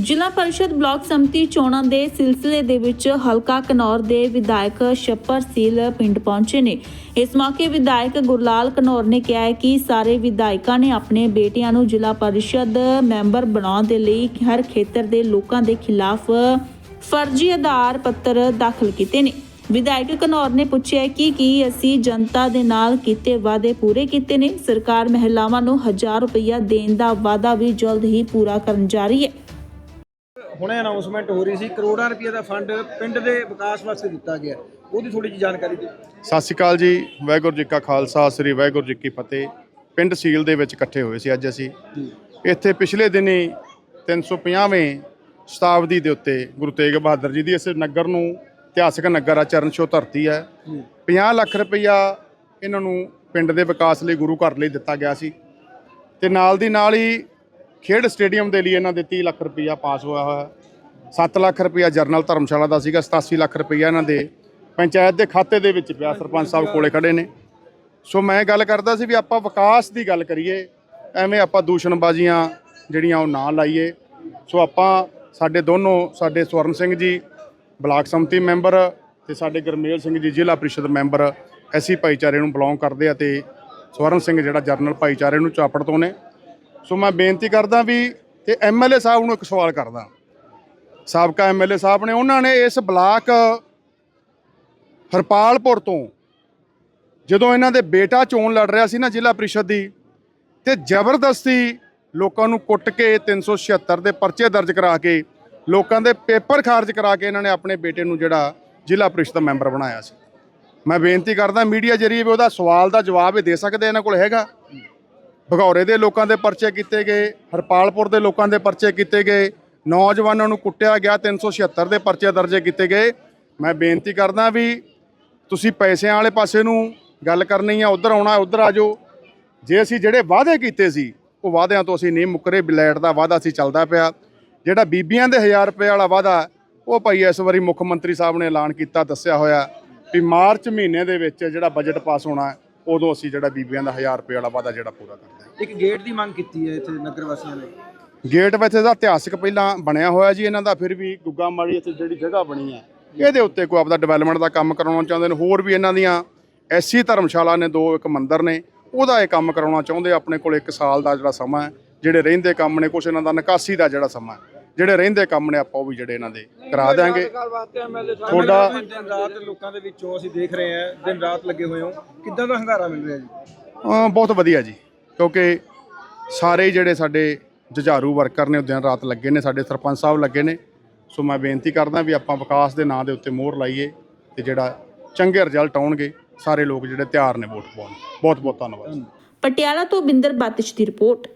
ਜ਼ਿਲ੍ਹਾ ਪਰਿਸ਼ਦ ਬਲਾਕ ਸੰਮਤੀ ਚੋਣਾਂ ਦੇ ਸਿਲਸਿਲੇ ਦੇ ਵਿੱਚ ਹਲਕਾ ਕਨੌਰ ਦੇ ਵਿਧਾਇਕ ਛੱਪਰ ਸੀਲ ਪਿੰਡ ਪਹੁੰਚੇ ਨੇ। ਇਸ ਮੌਕੇ ਵਿਧਾਇਕ ਗੁਰਲਾਲ ਕਨੌਰ ਨੇ ਕਿਹਾ ਹੈ ਕਿ ਸਾਰੇ ਵਿਧਾਇਕਾਂ ਨੇ ਆਪਣੇ ਬੇਟਿਆਂ ਨੂੰ ਜ਼ਿਲ੍ਹਾ ਪਰਿਸ਼ਦ ਮੈਂਬਰ ਬਣਾਉਣ ਦੇ ਲਈ ਹਰ ਖੇਤਰ ਦੇ ਲੋਕਾਂ ਦੇ ਖਿਲਾਫ ਫਰਜ਼ੀ ਆਧਾਰ ਪੱਤਰ ਦਾਖਲ ਕੀਤੇ ਨੇ। ਵਿਧਾਇਕ ਕਨੌਰ ਨੇ ਪੁੱਛਿਆ ਕਿ ਕੀ ਅਸੀਂ ਜਨਤਾ ਦੇ ਨਾਲ ਕੀਤੇ ਵਾਅਦੇ ਪੂਰੇ ਕੀਤੇ ਨੇ? ਸਰਕਾਰ ਮਹਿਲਾਵਾਂ ਨੂੰ 1000 ਰੁਪਇਆ ਦੇਣ ਦਾ ਵਾਅਦਾ ਵੀ ਜਲਦ ਹੀ ਪੂਰਾ ਕਰਨ ਜਾ ਰਹੀ ਹੈ। ਹੁਣੇ ਅਨਾਉਂਸਮੈਂਟ ਹੋ ਰਹੀ ਸੀ ਕਰੋੜਾਂ ਰੁਪਏ ਦਾ ਫੰਡ ਪਿੰਡ ਦੇ ਵਿਕਾਸ ਵਾਸਤੇ ਦਿੱਤਾ ਗਿਆ। ਉਹਦੀ ਥੋੜੀ ਜਿਹੀ ਜਾਣਕਾਰੀ ਦਿਓ। ਸਤਿ ਸ਼੍ਰੀ ਅਕਾਲ ਜੀ ਵਾਹਿਗੁਰੂ ਜੀ ਕਾ ਖਾਲਸਾ ਸ੍ਰੀ ਵਾਹਿਗੁਰੂ ਜੀ ਕੀ ਫਤਿਹ। ਪਿੰਡ ਸੀਲ ਦੇ ਵਿੱਚ ਇਕੱਠੇ ਹੋਏ ਸੀ ਅੱਜ ਅਸੀਂ। ਇੱਥੇ ਪਿਛਲੇ ਦਿਨੀ 350ਵੇਂ ਸ਼ਤਾਬਦੀ ਦੇ ਉੱਤੇ ਗੁਰੂ ਤੇਗ ਬਹਾਦਰ ਜੀ ਦੀ ਇਸ ਨਗਰ ਨੂੰ ਇਤਿਹਾਸਕ ਨਗਰ ਆ ਚਰਨ ਛੋਹ ਧਰਤੀ ਹੈ 50 ਲੱਖ ਰੁਪਈਆ ਇਹਨਾਂ ਨੂੰ ਪਿੰਡ ਦੇ ਵਿਕਾਸ ਲਈ ਗੁਰੂ ਘਰ ਲਈ ਦਿੱਤਾ ਗਿਆ ਸੀ। ਤੇ ਨਾਲ ਦੀ ਨਾਲ ਹੀ ਖੇਡ ਸਟੇਡੀਅਮ ਦੇ ਲਈ ਇਹਨਾਂ ਦੇ 30 ਲੱਖ ਰੁਪਈਆ ਪਾਸ ਹੋਇਆ ਹੋਇਆ 7 ਲੱਖ ਰੁਪਈਆ ਜਰਨਲ ਧਰਮਸ਼ਾਲਾ ਦਾ ਸੀਗਾ 87 ਲੱਖ ਰੁਪਈਆ ਇਹਨਾਂ ਦੇ ਪੰਚਾਇਤ ਦੇ ਖਾਤੇ ਦੇ ਵਿੱਚ ਪਿਆ, ਸਰਪੰਚ ਸਾਹਿਬ ਕੋਲੇ ਖੜੇ ਨੇ। ਸੋ ਮੈਂ ਗੱਲ ਕਰਦਾ ਸੀ ਵੀ ਆਪਾਂ ਵਿਕਾਸ ਦੀ ਗੱਲ ਕਰੀਏ, ਐਵੇਂ ਆਪਾਂ ਦੂਸ਼ਣਬਾਜ਼ੀਆਂ ਜਿਹੜੀਆਂ ਉਹ ਨਾ ਲਾਈਏ। ਸੋ ਆਪਾਂ ਸਾਡੇ ਦੋਨੋਂ, ਸਾਡੇ ਸਵਰਨ ਸਿੰਘ ਜੀ, ਬਲਾਕ ਸੰਮਤੀ ਮੈਂਬਰ ਤੇ ਸਾਡੇ ਗਰਮੇਲ ਸਿੰਘ ਜੀ, ਜ਼ਿਲ੍ਹਾ ਪ੍ਰੀਸ਼ਦ ਮੈਂਬਰ, ਐਸੀ ਭਾਈਚਾਰੇ ਨੂੰ ਬਿਲੋਂਗ ਕਰਦੇ ਆ ਤੇ ਸਵਰਨ ਸਿੰਘ ਜਿਹੜਾ ਜਰਨਲ ਭਾਈਚਾਰੇ ਨੂੰ ਚਾਪੜ ਤੋਂ ਨੇ। ਸੋ ਮੈਂ ਬੇਨਤੀ ਕਰਦਾ ਵੀ ਤੇ ਐਮਐਲਏ ਸਾਹਿਬ ਨੂੰ ਇੱਕ ਸਵਾਲ ਕਰਦਾ। ਸਾਬਕਾ ਐਮਐਲਏ ਸਾਹਿਬ ਨੇ, ਉਹਨਾਂ ਨੇ ਇਸ ਬਲਾਕ ਹਰਪਾਲਪੁਰ ਤੋਂ ਜਦੋਂ ਇਹਨਾਂ ਦੇ ਬੇਟਾ ਚੋਣ ਲੜ ਰਿਹਾ ਸੀ ਨਾ ਜ਼ਿਲ੍ਹਾ ਪ੍ਰੀਸ਼ਦ ਦੀ, ਤੇ ਜ਼ਬਰਦਸਤੀ ਲੋਕਾਂ ਨੂੰ ਕੁੱਟ ਕੇ 376 ਦੇ ਪਰਚੇ ਦਰਜ ਕਰਾ ਕੇ, ਲੋਕਾਂ ਦੇ ਪੇਪਰ ਖਾਰਜ ਕਰਾ ਕੇ ਇਹਨਾਂ ਨੇ ਆਪਣੇ ਬੇਟੇ ਨੂੰ ਜਿਹੜਾ ਜ਼ਿਲ੍ਹਾ ਪ੍ਰੀਸ਼ਦ ਦਾ ਮੈਂਬਰ ਬਣਾਇਆ ਸੀ। ਮੈਂ ਬੇਨਤੀ ਕਰਦਾ ਮੀਡੀਆ ਜਰੀਏ ਵੀ ਉਹਦਾ ਸਵਾਲ ਦਾ ਜਵਾਬ ਇਹ ਦੇ ਸਕਦੇ ਇਹਨਾਂ ਕੋਲ ਹੈਗਾ। ਭਗੌਰੇ ਦੇ ਲੋਕਾਂ ਦੇ ਪਰਚੇ ਕੀਤੇ ਗਏ ਹਰਪਾਲਪੁਰ ਦੇ ਲੋਕਾਂ ਦੇ ਪਰਚੇ ਕੀਤੇ ਗਏ ਨੌਜਵਾਨਾਂ ਨੂੰ ਕੁੱਟਿਆ ਗਿਆ 376 ਦੇ ਪਰਚੇ ਦਰਜੇ ਕੀਤੇ ਗਏ। ਮੈਂ ਬੇਨਤੀ ਕਰਦਾ ਵੀ ਤੁਸੀਂ ਪੈਸਿਆਂ ਵਾਲੇ ਪਾਸੇ ਨੂੰ ਗੱਲ ਕਰਨੀ ਆ ਉਧਰ ਆਉਣਾ ਉਧਰ ਆ ਜਾਓ। ਜੇ ਅਸੀਂ ਜਿਹੜੇ ਵਾਅਦੇ ਕੀਤੇ ਸੀ ਉਹ ਵਾਅਦਿਆਂ ਤੋਂ ਅਸੀਂ ਨਹੀਂ ਮੁੱਕਰੇ ਬਲੈਟ ਦਾ ਵਾਅਦਾ ਸੀ ਚੱਲਦਾ ਪਿਆ। ਜਿਹੜਾ ਬੀਬੀਆਂ ਦੇ 1000 ਰੁਪਏ ਵਾਲਾ ਵਾਅਦਾ ਉਹ ਭਾਈ ਇਸ ਵਾਰੀ ਮੁੱਖ ਮੰਤਰੀ ਸਾਹਿਬ ਨੇ ਐਲਾਨ ਕੀਤਾ ਦੱਸਿਆ ਹੋਇਆ ਵੀ ਮਾਰਚ ਮਹੀਨੇ ਦੇ ਵਿੱਚ ਜਿਹੜਾ ਬਜਟ ਪਾਸ ਹੋਣਾ ਹੈ, ਉਦੋਂ ਅਸੀਂ ਜਿਹੜਾ ਬੀਬੀਆਂ ਦਾ 1000 ਰੁਪਏ ਵਾਲਾ ਵਾਅਦਾ ਜਿਹੜਾ ਪੂਰਾ ਕਰਦੇ ਹਾਂ ਇੱਕ ਗੇਟ ਦੀ ਮੰਗ ਕੀਤੀ ਹੈ ਇੱਥੇ ਨਗਰ ਵਾਸੀਆਂ ਨੇ। ਗੇਟ ਵਿੱਚ ਦਾ ਇਤਿਹਾਸਕ ਪਹਿਲਾਂ ਬਣਿਆ ਹੋਇਆ ਜੀ ਇਹਨਾਂ ਦਾ ਫਿਰ ਵੀ ਗੁੱਗਾ ਮਾੜੀ ਇੱਥੇ ਜਿਹੜੀ ਜਗ੍ਹਾ ਬਣੀ ਹੈ ਇਹਦੇ ਉੱਤੇ ਕੋਈ ਆਪਦਾ ਡਿਵੈਲਪਮੈਂਟ ਦਾ ਕੰਮ ਕਰਾਉਣਾ ਚਾਹੁੰਦੇ ਨੇ। ਹੋਰ ਵੀ ਇਹਨਾਂ ਦੀਆਂ ਐਸੀ ਧਰਮਸ਼ਾਲਾ ਨੇ ਦੋ ਇੱਕ ਮੰਦਿਰ ਨੇ ਉਹਦਾ ਇਹ ਕੰਮ ਕਰਾਉਣਾ ਚਾਹੁੰਦੇ ਆਪਣੇ ਕੋਲ 1 ਸਾਲ ਦਾ ਜਿਹੜਾ ਸਮਾਂ ਹੈ ਜਿਹੜੇ ਰਹਿੰਦੇ ਕੰਮ ਨੇ ਕੁਛ ਇਹਨਾਂ ਦਾ ਨਿਕਾਸੀ ਦਾ ਜਿਹੜਾ ਸਮਾਂ ਹੈ। ਜਿਹੜੇ ਰਹਿੰਦੇ ਕੰਮ ਨੇ ਆਪਾਂ ਉਹ ਵੀ ਜਿਹੜੇ ਇਹਨਾਂ ਦੇ ਕਰਾ ਦਿਆਂਗੇ। ਤੁਹਾਡਾ ਦਿਨ ਰਾਤ ਲੋਕਾਂ ਦੇ ਵਿੱਚੋਂ ਅਸੀਂ ਦੇਖ ਰਹੇ ਹਾਂ ਦਿਨ ਰਾਤ ਲੱਗੇ ਹੋਏ ਹੋ। ਕਿੱਦਾਂ ਦਾ ਹੰਗਾਰਾ ਮਿਲ ਰਿਹਾ ਜੀ? ਬਹੁਤ ਵਧੀਆ ਜੀ ਕਿਉਂਕਿ ਸਾਰੇ ਜਿਹੜੇ ਸਾਡੇ ਜੁਝਾਰੂ ਵਰਕਰ ਨੇ ਉਹ ਦਿਨ ਰਾਤ ਲੱਗੇ ਨੇ ਸਾਡੇ ਸਰਪੰਚ ਸਾਹਿਬ ਲੱਗੇ ਨੇ। ਸੋ ਮੈਂ ਬੇਨਤੀ ਕਰਦਾ ਵੀ ਆਪਾਂ ਵਿਕਾਸ ਦੇ ਨਾਂ ਦੇ ਉੱਤੇ ਮੋਹਰ ਲਾਈਏ ਤੇ ਜਿਹੜਾ ਚੰਗੇ ਰਿਜ਼ਲਟ ਆਉਣਗੇ ਸਾਰੇ ਲੋਕ ਜਿਹੜੇ ਤਿਆਰ ਨੇ ਵੋਟ ਪਾਉਣ। ਬਹੁਤ ਬਹੁਤ ਧੰਨਵਾਦ। ਪਟਿਆਲਾ ਤੋਂ ਬਿੰਦਰ ਬਾਤਿਸ਼ ਦੀ ਰਿਪੋਰਟ।